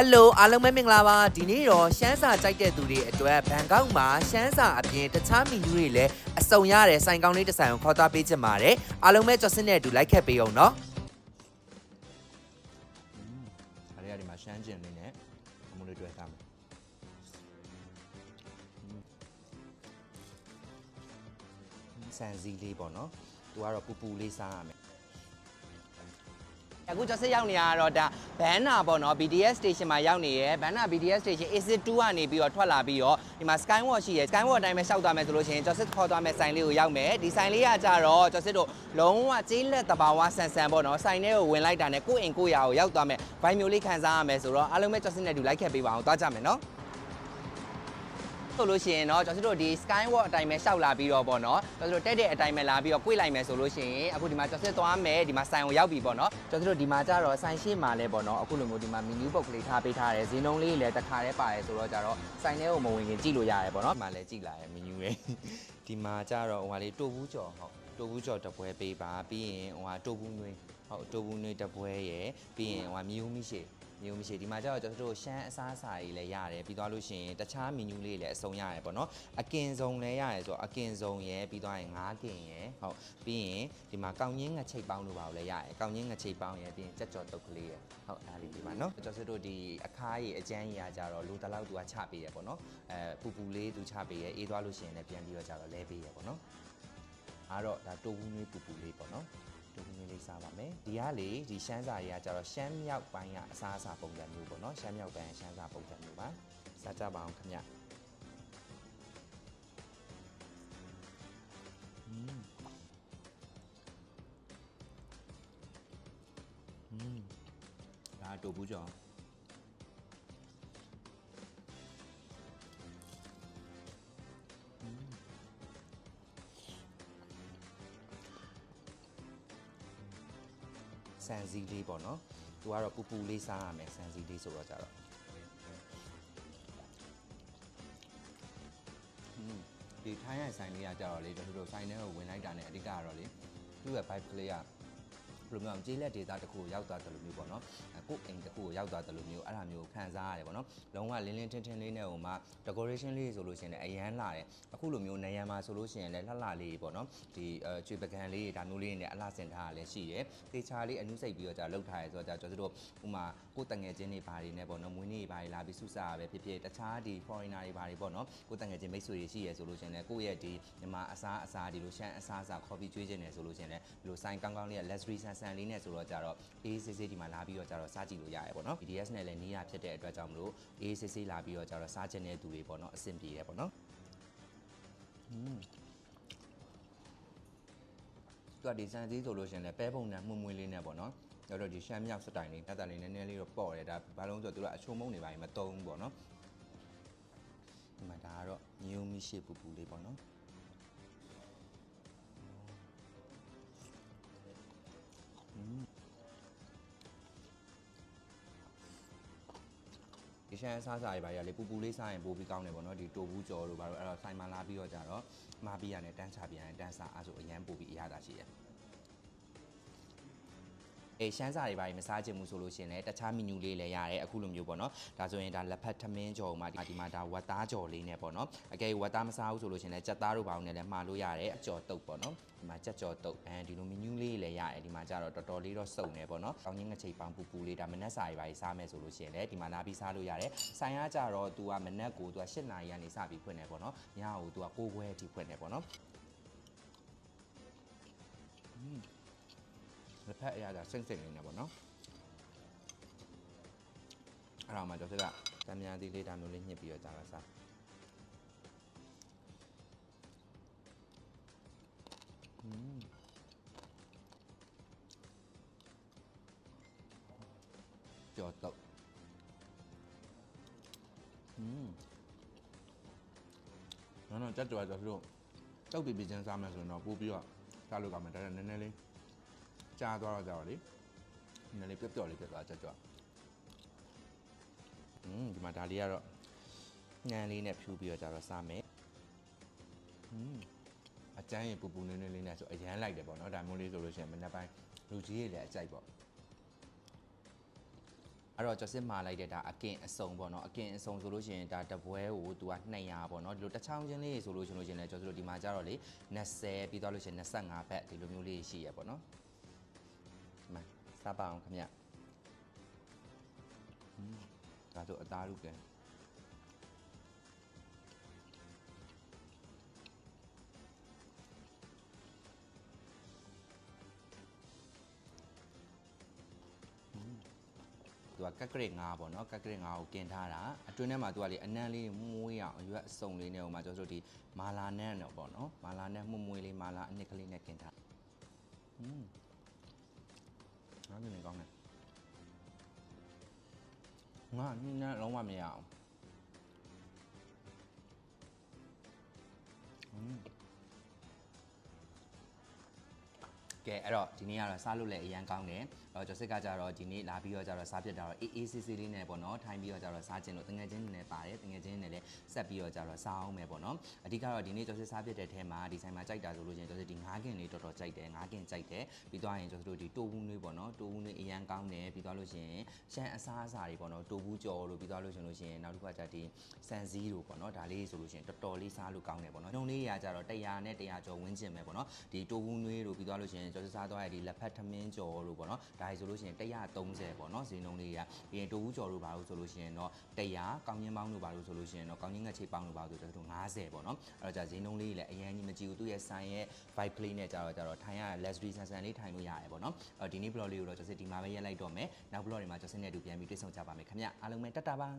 ဟယ်လိုအားလုံးပဲမင်္ဂလာပါဒီနေ့တော့ရှမ်းစာကြိုက်တဲ့သူတွေအတွက်ဘန်ကောက်မှာရှမ်းစာအပြင်တခြားမီနူးတွေလည်းအစုံရတဲ့ဆိုင်ကောင်းလေးတစ်ဆိုင်ကိုခေါ်သွားပေးချင်ပါတယ်အားလုံးပဲကြော်စင်းတဲ့အတူလိုက်ခက်ပေးအောင်နော်ဒါတွေကဒီမှာရှမ်းကျင်လေးနဲ့အမှုလေးတွေ့စားမယ်ဆန်စည်းလေးပေါ့နော်သူကတော့ပူပူလေးစားရမယ် အခုကျွန်တော်ဆက်ရောက်နေရတော့ဒါဘန်နာပေါ့နော် BTS station မှာရောက်နေရယ်ဘန်နာ BTS station exit 2ကနေပြီးတော့ထွက်လာပြီးတော့ဒီမှာ Skywalk ရှိရယ် Skywalk အတိုင်းပဲရှောက်သွားမယ်ဆိုလို့ရှိရင်ကျွန်တော်စစ်ခေါ်သွားမယ်ဆိုင်လေးကိုရောက်မယ်ဒီဆိုင်လေးကကြတော့ကျွန်တော်စစ်တို့လုံးဝကျေးလက်တဘာဝဆန်ဆန်ပေါ့နော်ဆိုင်ထဲကိုဝင်လိုက်တာနဲ့ကိုယ့်အိမ်ကိုယ့်ရာကိုရောက်သွားမယ်ဘိုင်မျိုးလေးခံစားရမယ်ဆိုတော့အားလုံးပဲကျွန်တော်စစ်နဲ့တူလိုက်ခဲ့ပေးပါအောင်သွားကြမယ်နော် ဆိုလို့ရှိရင်เนาะကျွန်တော်တို့ဒီ Skywalk အတိုင်းပဲရှောက်လာပြီးတော့ပေါ့เนาะကျွန်တော်တို့တက်တဲ့အတိုင်းပဲလာပြီးတော့꿰လိုက်မယ်ဆိုလို့ရှိရင်အခုဒီမှာကျွန်တော်စစ်သွားမယ်ဒီမှာဆိုင်ကိုရောက်ပြီပေါ့เนาะကျွန်တော်တို့ဒီမှာကြတော့ဆိုင်ရှိမှာလဲပေါ့เนาะအခုလိုမျိုးဒီမှာ menu box လေးထားပေးထားတယ်ဈေးနှုန်းလေးလည်းတစ်ခါတည်းပါတယ်ဆိုတော့ကြတော့ဆိုင်ထဲကိုမဝင်ခင်ကြည့်လို့ရတယ်ပေါ့เนาะ ဒီမှာလည်းကြည်လာရဲ့မင်းယူရဲ့ဒီမှာကျတော့ဟိုဟာလေးတိုဘူးကြော်ဟုတ်တိုဘူးကြော်တစ်ပွဲပေးပါပြီးရင်ဟိုဟာတိုဘူးနွေးဟုတ်တိုဘူးနွေးတစ်ပွဲရယ်ပြီးရင်ဟိုဟာမြူးမရှိ မျိုးမရှိဒီမှာကျတော့ကျွန်တော်တို့ရှမ်းအစားအစာကြီးလည်းရတယ်ပြီးသွားလို့ရှိရင်တခြားမီနူးလေးလည်းအစုံရတယ်ပေါ့နော်အကင်စုံလည်းရတယ်ဆိုတော့အကင်စုံရယ်ပြီးသွားရင်ငါးကင်ရယ်ဟုတ်ပြီးရင်ဒီမှာကောင်းချင်းငချိတ်ပေါင်းလို့ပါလို့လည်းရတယ်ကောင်းချင်းငချိတ်ပေါင်းရယ်ပြီးရင်ကြက်ကြော်တုတ်ကလေးရယ်ဟုတ်အားလေးဒီမှာနော်ကျွန်တော်တို့ဒီအခါကြီးအကျန်းကြီးကကြတော့လူတလောက်သူကချပေးရယ်ပေါ့နော်အဲပူပူလေးသူချပေးရယ်အေးသွားလို့ရှိရင်လည်းပြန်ပြီးတော့ကြတော့လဲပေးရယ်ပေါ့နော်အားတော့ဒါတိုးဘူးနွေးပူပူလေးပေါ့နော် တူတူလေးလေးစားပါမယ်ဒီကလေဒီရှမ်းစာတွေကကျတော့ရှမ်းမြောက်ပိုင်းကအစားအစာပုံစံမျိုးပေါ့နော်ရှမ်းမြောက်ပိုင်းကရှမ်းစာပုံစံမျိုးပါစားကြပါအောင်ခင်ဗျอืมอืมဒါတူဘူးကြော ဆန်စည်းလေးပေါ့နော်သူကတော့ပူပူလေးစားရမယ်ဆန်စည်းလေးဆိုတော့ကြတော့อืมဒီထိုင်းရိုင်ဆိုင်လေးကကြတော့လေတို့တို့ဆိုင်ထဲကိုဝင်လိုက်တာ ਨੇ အဓိကကတော့လေသူ့ရဲ့ vibe ကလေးက ဘယ်လိုမျိုးအောင်ကျေးလက်ဒေသတစ်ခုကိုရောက်သွားတယ်လို့မျိုးပေါ့နော်ကိုယ့်အိမ်တစ်ခုကိုရောက်သွားတယ်လို့မျိုးအဲ့ဒါမျိုးခံစားရတယ်ပေါ့နော်လုံးဝလင်းလင်းထင်းထင်းလေးနဲ့ဟိုမှာ decoration လေးဆိုလို့ရှိရင်လည်းအရန်လာတယ်အခုလိုမျိုးနယံမှာဆိုလို့ရှိရင်လည်းလှလှလေးပေါ့နော်ဒီကျွေပကံလေးဒါမျိုးလေးနဲ့အလှဆင်ထားတာလည်းရှိတယ်သေချာလေးအနုစိတ်ပြီးတော့ကြာလောက်ထားရဲဆိုတော့ကျွန်တော်တို့ဥမာကိုယ်တငယ်ချင်းတွေဘာတွေနဲ့ပေါ့နော်မွေးနေ့ဘာတွေလာပြီးစုစားရပဲဖြစ်ဖြစ်တခြားဒီ foreigner တွေဘာတွေပေါ့နော်ကိုယ်တငယ်ချင်းမိတ်ဆွေတွေရှိရဲဆိုလို့ရှိရင်လည်းကိုယ့်ရဲ့ဒီမြန်မာအစားအစာဒီလိုရှမ်းအစားအစာ coffee ကျွေးခြင်းတယ်ဆိုလို့ရှိရင်လည်းဒီလိုဆိုင်ကောင်းကောင်းလေးက luxury sense ဆန်လေးနဲ့ဆိုတော့ကြတော့အေးဆေးဆေးဒီမှာလာပြီးတော့ကြတော့စားကြည့်လို့ရတယ်ပေါ့နော် BDS နဲ့လည်းနီးရဖြစ်တဲ့အတွက်ကြောင့်မလို့အေးဆေးဆေးလာပြီးတော့ကြတော့စားခြင်းတဲ့သူတွေပေါ့နော်အဆင်ပြေတယ်ပေါ့နော်อืมသူကဒီစံစည်းဆိုလို့ရှိရင်လည်းပဲပုံနဲ့မှုန့်မွေးလေးနဲ့ပေါ့နော်ကျတော့ဒီရှမ်းမြောက်စတိုင်လေးတက်တက်လေးနည်းနည်းလေးတော့ပေါ့တယ်ဒါဘာလို့လဲဆိုတော့သူကအချုံမုံနေပါရင်မတုံးဘူးပေါ့နော်ဒီမှာဒါကတော့ညိုမီရှိပူပူလေးပေါ့နော် ရှမ်းအစားအစာတွေပါရလေပူပူလေးစားရင်ပိုပြီးကောင်းတယ်ပေါ့နော်ဒီတိုဘူးကြော်တို့ဘာလို့အဲ့တော့ဆိုင်မှာလာပြီးတော့ကြတော့မာပီးရတယ်တန်းချပြရတယ်တန်းစားအဲ့ဆိုအရန်ပိုပြီးအရသာရှိတယ် အေးရှမ်းစာတွေပါမစားချင်ဘူးဆိုလို့ရှရင်လည်းတခြားမီနူလေးလည်းရတယ်အခုလိုမျိုးပေါ့နော်ဒါဆိုရင်ဒါလက်ဖက်ထမင်းကြော်မှာဒီဒီမှာဒါဝက်သားကြော်လေးနဲ့ပေါ့နော်အကယ်ဝက်သားမစားဘူးဆိုလို့ရှရင်လည်းကြက်သားတို့ပါအောင်နဲ့လည်းမှာလို့ရတယ်အကြော်တုပ်ပေါ့နော်ဒီမှာကြက်ကြော်တုပ်အဲဒီလိုမီနူလေးလည်းရတယ်ဒီမှာကျတော့တော်တော်လေးတော့စုံနေပေါ့နော်ကောင်းချင်းငချိတ်ပေါင်းပူပူလေးဒါမနက်စာတွေပါစားမယ်ဆိုလို့ရှရင်လည်းဒီမှာလာပြီးစားလို့ရတယ်ဆိုင်ကကြတော့ तू ကမနက်ကို तू က8နာရီကနေစပြီးဖွင့်နေပေါ့နော်ညကို तू က9ခွဲအထိဖွင့်နေပေါ့နော် လက်ဖက်အရသာစိမ့်စိမ့်လေးနေပေါ့နော် အဲ့ဒါမှကျွန်တော်ကတံမြာသီးလေးဒါမျိုးလေးညှစ်ပြီးတော့ကြာလာစားอืมကြော်တော့อืมနော်နော်ကြက်ကြော်ကြော်တို့တောက်ပြီးပြီးချင်းစားမယ်ဆိုရင်တော့ပို့ပြီးတော့စားလို့ကောင်းမယ်ဒါနဲ့နည်းနည်းလေး ကြားသွားတော့ကြတော့လေနည်းနည်းလေးပျော့ပျော့လေးဖြစ်သွားကြက်ကြော် อืมဒီမှာဒါလေးကတော့ငန်းလေးနဲ့ဖြူပြီးတော့ကြတော့စားမယ်อืมအကျန်းရေပူပူနွေးနွေးလေးနဲ့ဆိုအရန်လိုက်တယ်ပေါ့နော်ဒါမျိုးလေးဆိုလို့ရှိရင်မနေ့ပိုင်းလူကြီးတွေလည်းအကြိုက်ပေါ့ အဲ့တော့ကျော်စစ်မှာလိုက်တဲ့ဒါအကင်အစုံပေါ့နော်အကင်အစုံဆိုလို့ရှိရင်ဒါတပွဲကိုသူက200ပေါ့နော်ဒီလိုတစ်ချောင်းချင်းလေးဆိုလို့ရှိလို့ရှိရင်လည်းကျော်စစ်တို့ဒီမှာကြတော့လေ20ပြီးသွားလို့ရှိရင်25ဘက်ဒီလိုမျိုးလေးရှိရပေါ့နော်ဒီမှာ စားပါအောင်ခင်ဗျอืมဒါဆိုအသားလူကဲသူကကက်ကရစ်5ပေါ့နော်ကက်ကရစ်5ကိုกินထားတာအတွင်းထဲမှာသူကလေအနံ့လေးမွေးရအောင်အရွက်အစုံလေးနဲ့ဟိုမှာကျော်တို့ဒီမာလာနန်းတော့ပေါ့နော်မာလာနန်းမှုမွေးလေးမာလာအနစ်ကလေးနဲ့กินထားอืม ငါးနေကောင်းတယ်ငါနည်းနည်းလုံးဝမရအောင် ကဲအဲ့တော့ဒီနေ့ကတော့စားလို့လည်းအရန်ကောင်းတယ်အဲ့တော့ကျော်စစ်ကကြတော့ဒီနေ့လာပြီးတော့ကြတော့စားပြစ်တာတော့အေးအေးဆေးဆေးလေးနဲ့ပေါ့နော်ထိုင်းပြီးတော့ကြတော့စားခြင်းလို့တငယ်ချင်းတွေနဲ့ပါတယ်တငယ်ချင်းတွေနဲ့လည်းဆက်ပြီးတော့ကြတော့စားအောင်မယ်ပေါ့နော်အဓိကတော့ဒီနေ့ကျော်စစ်စားပြစ်တဲ့ထဲမှာဒီဆိုင်မှာကြိုက်တာဆိုလို့ချင်းကျော်စစ်ဒီငါးကင်လေးတော်တော်ကြိုက်တယ်ငါးကင်ကြိုက်တယ်ပြီးသွားရင်ကျော်စစ်တို့ဒီတိုးဘူးလေးပေါ့နော်တိုးဘူးလေးအရန်ကောင်းတယ်ပြီးသွားလို့ရှိရင်ရှမ်းအစားအစာတွေပေါ့နော်တိုးဘူးကြော်လို့ပြီးသွားလို့ရှိရင်လို့ရှိရင်နောက်တစ်ခါကျဒီဆန်စည်းတို့ပေါ့နော်ဒါလေးဆိုလို့ရှိရင်တော်တော်လေးစားလို့ကောင်းတယ်ပေါ့နော်နှုံလေးရာကြတော့100နဲ့100ကျော်ဝန်းကျင်ပဲပေါ့နော်ဒီတိုးဘူးနွေးတို့ပြီးသွားလို့ရှိရင်ကျော်စစ်စားသွားရဒီလက်ဖက်ထမင်းကြော်တို့ပေါ့နော်ဒါဆိုလို့ရှိရင်130ပေါ့နော်ဈေးနှုန်းလေးရာပြီးရင်တိုးဘူးကြော်တို့ပါလို့ဆိုလို့ရှိရင်တော့100ကောင်းချင်းပေါင်းတို့ပါလို့ဆိုလို့ရှိရင်တော့ကောင်းချင်းငှက်ချိပေါင်းတို့ပါလို့ဆိုတော့50ပေါ့နော်အဲ့တော့じゃဈေးနှုန်းလေးလည်းအရင်ကြီးမကြည့်ဘူးသူ့ရဲ့ဆိုင်ရဲ့ vibe play နဲ့ကြတော့ကြတော့ထိုင်ရ luxury ဆန်ဆန်လေးထိုင်လို့ရတယ်ပေါ့နော်အဲ့တော့ဒီနေ့ blog လေးကိုတော့ကျွန်တော်ဒီမှာပဲရက်လိုက်တော့မယ်နောက် blog တွေမှာကျွန်တော်စနေတူပြန်ပြီးတွေ့ဆုံကြပါမယ်ခင်ဗျအားလုံးပဲတတ်တာပါ